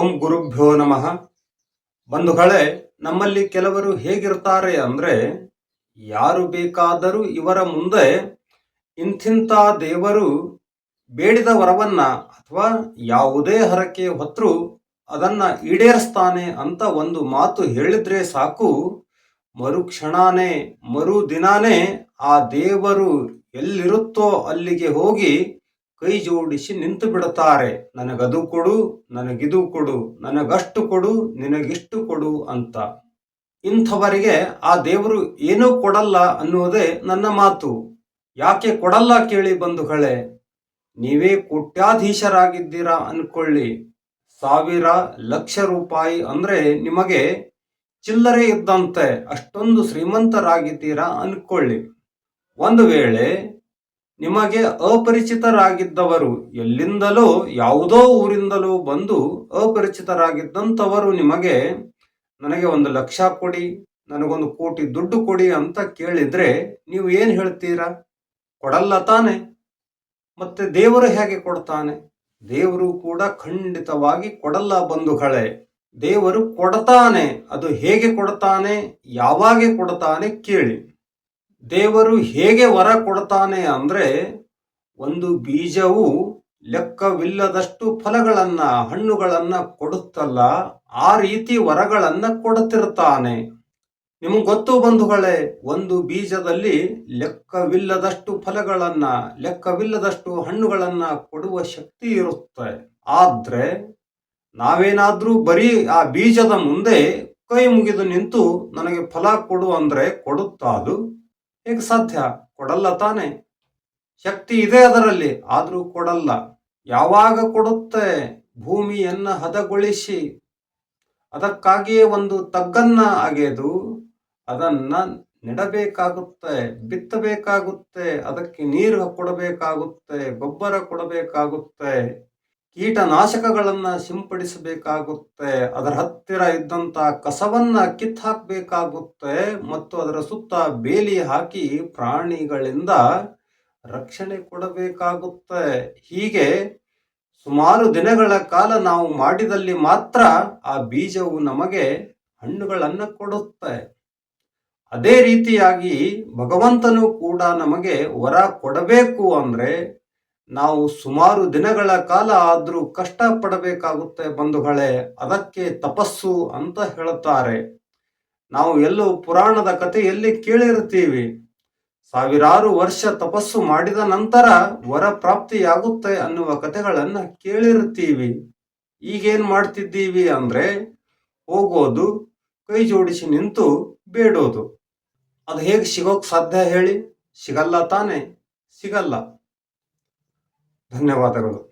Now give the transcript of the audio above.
ಓಂ ಗುರುಭ್ಯೋ ನಮಃ. ಬಂಧುಗಳೇ, ನಮ್ಮಲ್ಲಿ ಕೆಲವರು ಹೇಗಿರ್ತಾರೆ ಅಂದ್ರೆ, ಯಾರು ಬೇಕಾದರೂ ಇವರ ಮುಂದೆ ಇಂಥಿಂಥ ದೇವರು ಬೇಡಿದ ವರವನ್ನ ಅಥವಾ ಯಾವುದೇ ಹರಕೆ ಹೊತ್ತರೂ ಅದನ್ನ ಈಡೇರಿಸ್ತಾನೆ ಅಂತ ಒಂದು ಮಾತು ಹೇಳಿದ್ರೆ ಸಾಕು. ಮರುಕ್ಷಣಾನೇ ಮರು ದಿನಾನೇ ಆ ದೇವರು ಎಲ್ಲಿರುತ್ತೋ ಅಲ್ಲಿಗೆ ಹೋಗಿ ಕೈ ಜೋಡಿಸಿ ನಿಂತು ಬಿಡುತ್ತಾರೆ. ನನಗದು ಕೊಡು, ನನಗಿದು ಕೊಡು, ನನಗಷ್ಟು ಕೊಡು, ನಿನಗಿಷ್ಟು ಕೊಡು ಅಂತ. ಇಂಥವರಿಗೆ ಆ ದೇವರು ಏನೂ ಕೊಡಲ್ಲ ಅನ್ನುವುದೇ ನನ್ನ ಮಾತು. ಯಾಕೆ ಕೊಡಲ್ಲ ಕೇಳಿ ಬಂಧುಗಳೇ? ನೀವೇ ಕೋಟ್ಯಾಧೀಶರಾಗಿದ್ದೀರಾ ಅನ್ಕೊಳ್ಳಿ. ಸಾವಿರ ಲಕ್ಷ ರೂಪಾಯಿ ಅಂದ್ರೆ ನಿಮಗೆ ಚಿಲ್ಲರೆ ಇದ್ದಂತೆ ಅಷ್ಟೊಂದು ಶ್ರೀಮಂತರಾಗಿದ್ದೀರಾ ಅನ್ಕೊಳ್ಳಿ. ಒಂದು ವೇಳೆ ನಿಮಗೆ ಅಪರಿಚಿತರಾಗಿದ್ದವರು ಎಲ್ಲಿಂದಲೋ ಯಾವುದೋ ಊರಿಂದಲೋ ಬಂದು ಅಪರಿಚಿತರಾಗಿದ್ದಂಥವರು ನಿಮಗೆ ನನಗೆ ಒಂದು ಲಕ್ಷ ಕೊಡಿ, ನನಗೊಂದು ಕೋಟಿ ದುಡ್ಡು ಕೊಡಿ ಅಂತ ಕೇಳಿದ್ರೆ ನೀವು ಏನು ಹೇಳ್ತೀರಾ? ಕೊಡಲ್ಲ ತಾನೆ. ಮತ್ತೆ ದೇವರು ಹೇಗೆ ಕೊಡ್ತಾನೆ? ದೇವರು ಕೂಡ ಖಂಡಿತವಾಗಿ ಕೊಡಲ್ಲ ಬಂಧುಗಳೇ. ದೇವರು ಕೊಡ್ತಾನೆ. ಅದು ಹೇಗೆ ಕೊಡ್ತಾನೆ? ಯಾವಾಗೆ ಕೊಡ್ತಾನೆ ಕೇಳಿ. ದೇವರು ಹೇಗೆ ವರ ಕೊಡ್ತಾನೆ ಅಂದ್ರೆ ಒಂದು ಬೀಜವು ಲೆಕ್ಕವಿಲ್ಲದಷ್ಟು ಫಲಗಳನ್ನು, ಹಣ್ಣುಗಳನ್ನು ಕೊಡುತ್ತಲ್ಲ, ಆ ರೀತಿ ವರಗಳನ್ನು ಕೊಡುತ್ತಿರ್ತಾನೆ. ನಿಮಗೆ ಗೊತ್ತು ಬಂಧುಗಳೇ, ಒಂದು ಬೀಜದಲ್ಲಿ ಲೆಕ್ಕವಿಲ್ಲದಷ್ಟು ಫಲಗಳನ್ನು, ಲೆಕ್ಕವಿಲ್ಲದಷ್ಟು ಹಣ್ಣುಗಳನ್ನು ಕೊಡುವ ಶಕ್ತಿ ಇರುತ್ತೆ. ಆದ್ರೆ ನಾವೇನಾದರೂ ಬರೀ ಆ ಬೀಜದ ಮುಂದೆ ಕೈ ಮುಗಿದು ನಿಂತು ನನಗೆ ಫಲ ಕೊಡು ಅಂದ್ರೆ ಕೊಡುತ್ತಾ ಅದು ಹೇಗೆ ಸಾಧ್ಯ ಕೊಡಲ್ಲ ತಾನೆ. ಶಕ್ತಿ ಇದೆ ಅದರಲ್ಲಿ, ಆದರೂ ಕೊಡಲ್ಲ. ಯಾವಾಗ ಕೊಡುತ್ತೆ ಭೂಮಿಯನ್ನು ಹದಗೊಳಿಸಿ? ಅದಕ್ಕಾಗಿಯೇ ಒಂದು ತಗ್ಗನ್ನ ಅಗೆದು ಅದನ್ನ ನೆಡಬೇಕಾಗುತ್ತೆ, ಬಿತ್ತಬೇಕಾಗುತ್ತೆ, ಅದಕ್ಕೆ ನೀರು ಕೊಡಬೇಕಾಗುತ್ತೆ, ಗೊಬ್ಬರ ಕೊಡಬೇಕಾಗುತ್ತೆ. ಕೀಟನಾಶಕಗಳನ್ನ ಸಿಂಪಡಿಸಬೇಕಾಗುತ್ತೆ, ಅದರ ಹತ್ತಿರ ಇದ್ದಂತ ಕಸವನ್ನು ಕಿತ್ತು ಹಾಕಬೇಕಾಗುತ್ತೆ ಮತ್ತು ಅದರ ಸುತ್ತ ಬೇಲಿ ಹಾಕಿ ಪ್ರಾಣಿಗಳಿಂದ ರಕ್ಷಣೆ ಕೊಡಬೇಕಾಗುತ್ತೆ. ಹೀಗೆ ಸುಮಾರು ದಿನಗಳ ಕಾಲ ನಾವು ಮಾಡಿದಲ್ಲಿ ಮಾತ್ರ ಆ ಬೀಜವು ನಮಗೆ ಹಣ್ಣುಗಳನ್ನು ಕೊಡುತ್ತೆ. ಅದೇ ರೀತಿಯಾಗಿ ಭಗವಂತನು ಕೂಡ ನಮಗೆ ವರ ಕೊಡಬೇಕು ಅಂದ್ರೆ ನಾವು ಸುಮಾರು ದಿನಗಳ ಕಾಲ ಆದರೂ ಕಷ್ಟಪಡಬೇಕಾಗುತ್ತೆ ಬಂಧುಗಳೇ, ಅದಕ್ಕೆ ತಪಸ್ಸು ಅಂತ ಹೇಳುತ್ತಾರೆ. ನಾವು ಎಲ್ಲೋ ಪುರಾಣದ ಕಥೆಯಲ್ಲಿ ಕೇಳಿರ್ತೀವಿ ಸಾವಿರಾರು ವರ್ಷ ತಪಸ್ಸು ಮಾಡಿದ ನಂತರ ವರ ಪ್ರಾಪ್ತಿಯಾಗುತ್ತೆ ಅನ್ನುವ ಕಥೆಗಳನ್ನ ಕೇಳಿರ್ತೀವಿ ಈಗೇನ್ ಮಾಡ್ತಿದ್ದೀವಿ ಅಂದ್ರೆ, ಹೋಗೋದು, ಕೈ ಜೋಡಿಸಿ ನಿಂತು ಬೇಡೋದು. ಅದು ಹೇಗೆ ಸಿಗೋಕ್ ಸಾಧ್ಯ ಹೇಳಿ? ಸಿಗಲ್ಲ ತಾನೆ? ಸಿಗಲ್ಲ. ಧನ್ಯವಾದಗಳು